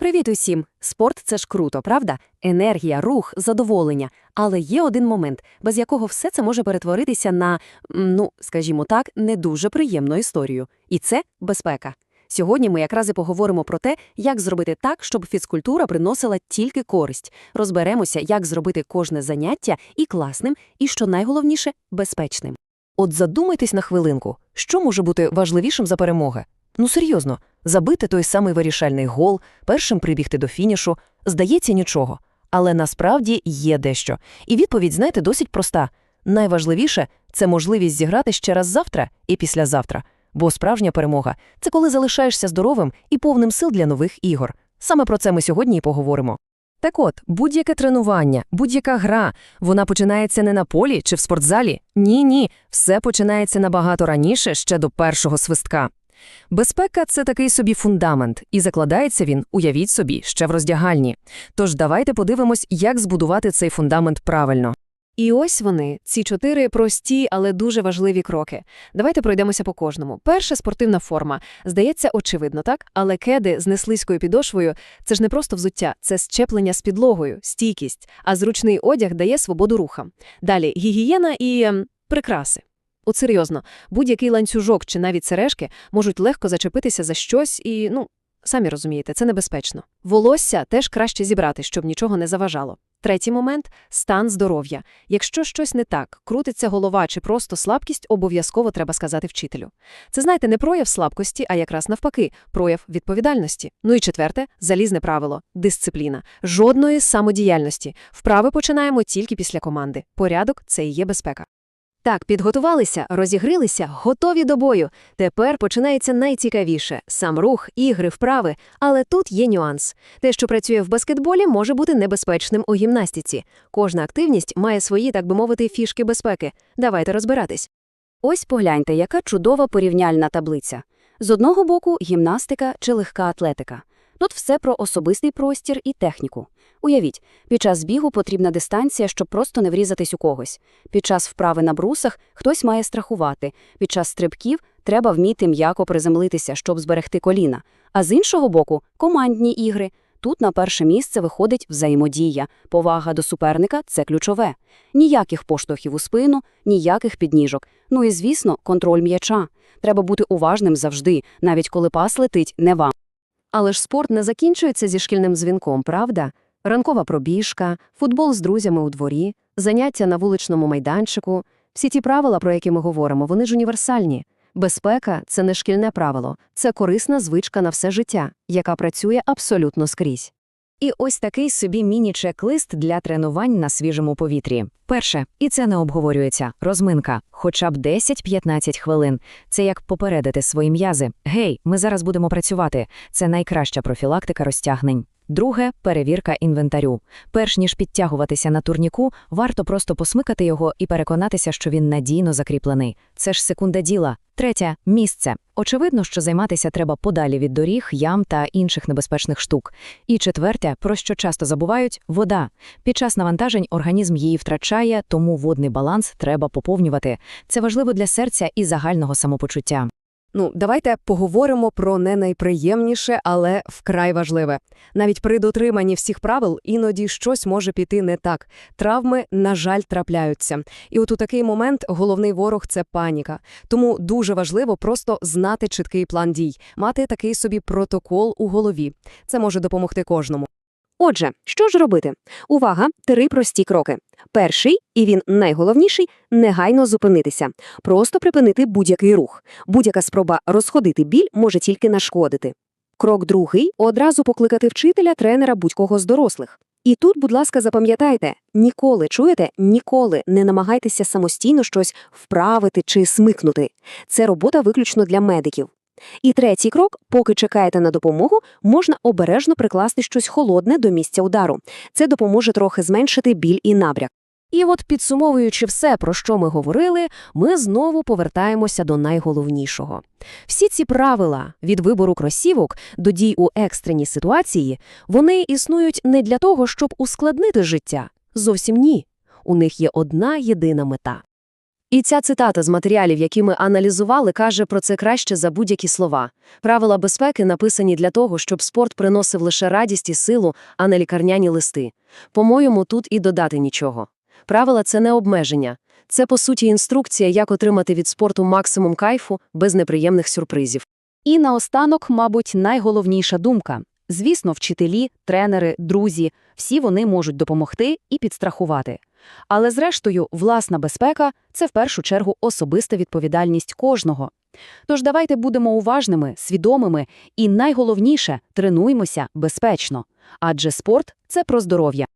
Привіт усім! Спорт це ж круто, правда? Енергія, рух, задоволення. Але є один момент, без якого все це може перетворитися на, ну, скажімо так, не дуже приємну історію. І це безпека. Сьогодні ми якраз і поговоримо про те, як зробити так, щоб фізкультура приносила тільки користь. Розберемося, як зробити кожне заняття і класним, і, що найголовніше, безпечним. От задумайтесь на хвилинку, що може бути важливішим за перемоги? Ну серйозно, забити той самий вирішальний гол, першим прибігти до фінішу, здається нічого. Але насправді є дещо. І відповідь, знаєте, досить проста. Найважливіше – це можливість зіграти ще раз завтра і післязавтра. Бо справжня перемога – це коли залишаєшся здоровим і повним сил для нових ігор. Саме про це ми сьогодні і поговоримо. Так от, будь-яке тренування, будь-яка гра, вона починається не на полі чи в спортзалі. Ні-ні, все починається набагато раніше, ще до першого свистка. Безпека – це такий собі фундамент, і закладається він, уявіть собі, ще в роздягальні. Тож давайте подивимось, як збудувати цей фундамент правильно. І ось вони, ці чотири прості, але дуже важливі кроки. Давайте пройдемося по кожному. Перше – спортивна форма. Здається, очевидно, так? Але кеди з неслизькою підошвою – це ж не просто взуття, це щеплення з підлогою, стійкість, а зручний одяг дає свободу рухам. Далі – гігієна і ем, прикраси. От серйозно, будь-який ланцюжок чи навіть сережки можуть легко зачепитися за щось і, ну, самі розумієте, це небезпечно. Волосся теж краще зібрати, щоб нічого не заважало. Третій момент – стан здоров'я. Якщо щось не так, крутиться голова чи просто слабкість, обов'язково треба сказати вчителю. Це, знаєте, не прояв слабкості, а якраз навпаки, прояв відповідальності. Ну і четверте – залізне правило – дисципліна. Жодної самодіяльності. Вправи починаємо тільки після команди. Порядок – це і є безпека. Так, підготувалися, розігрілися, готові до бою. Тепер починається найцікавіше – сам рух, ігри, вправи. Але тут є нюанс. Те, що працює в баскетболі, може бути небезпечним у гімнастиці. Кожна активність має свої, так би мовити, фішки безпеки. Давайте розбиратись. Ось погляньте, яка чудова порівняльна таблиця. З одного боку – гімнастика чи легка атлетика. Тут все про особистий простір і техніку. Уявіть, під час бігу потрібна дистанція, щоб просто не врізатись у когось. Під час вправи на брусах хтось має страхувати. Під час стрибків треба вміти м'яко приземлитися, щоб зберегти коліна. А з іншого боку – командні ігри. Тут на перше місце виходить взаємодія. Повага до суперника – це ключове. Ніяких поштовхів у спину, ніяких підніжок. Ну і, звісно, контроль м'яча. Треба бути уважним завжди, навіть коли пас летить не вам. Але ж спорт не закінчується зі шкільним дзвінком, правда? Ранкова пробіжка, футбол з друзями у дворі, заняття на вуличному майданчику – всі ті правила, про які ми говоримо, вони ж універсальні. Безпека – це не шкільне правило, це корисна звичка на все життя, яка працює абсолютно скрізь. І ось такий собі міні-чек-лист для тренувань на свіжому повітрі. Перше, і це не обговорюється, розминка, хоча б 10-15 хвилин. Це як попередити свої м'язи. Гей, ми зараз будемо працювати. Це найкраща профілактика розтягнень. Друге перевірка інвентарю. Перш ніж підтягуватися на турніку, варто просто посмикати його і переконатися, що він надійно закріплений. Це ж секунда діла. Третє місце. Очевидно, що займатися треба подалі від доріг, ям та інших небезпечних штук. І четверте, про що часто забувають вода. Під час навантажень організм її втрачає, тому водний баланс треба поповнювати. Це важливо для серця і загального самопочуття. Ну, давайте поговоримо про не найприємніше, але вкрай важливе. Навіть при дотриманні всіх правил іноді щось може піти не так. Травми, на жаль, трапляються. І от у такий момент головний ворог це паніка. Тому дуже важливо просто знати чіткий план дій, мати такий собі протокол у голові. Це може допомогти кожному. Отже, що ж робити? Увага, три прості кроки. Перший, і він найголовніший – негайно зупинитися. Просто припинити будь-який рух. Будь-яка спроба розходити біль може тільки нашкодити. Крок другий – одразу покликати вчителя, тренера будь-кого з дорослих. І тут, будь ласка, запам'ятайте, ніколи, чуєте, ніколи не намагайтеся самостійно щось вправити чи смикнути. Це робота виключно для медиків. І третій крок, поки чекаєте на допомогу, можна обережно прикласти щось холодне до місця удару. Це допоможе трохи зменшити біль і набряк. І от підсумовуючи все, про що ми говорили, ми знову повертаємося до найголовнішого. Всі ці правила від вибору кросівок до дій у екстреній ситуації, вони існують не для того, щоб ускладнити життя. Зовсім ні. У них є одна єдина мета І ця цитата з матеріалів, які ми аналізували, каже про це краще за будь-які слова. Правила безпеки написані для того, щоб спорт приносив лише радість і силу, а не лікарняні листи. По-моєму, тут і додати нічого. Правила – це не обмеження. Це, по суті, інструкція, як отримати від спорту максимум кайфу без неприємних сюрпризів. І наостанок, мабуть, найголовніша думка. Звісно, вчителі, тренери, друзі – всі вони можуть допомогти і підстрахувати. Але зрештою, власна безпека – це в першу чергу особиста відповідальність кожного. Тож давайте будемо уважними, свідомими і, найголовніше, тренуймося безпечно. Адже спорт – це про здоров'я.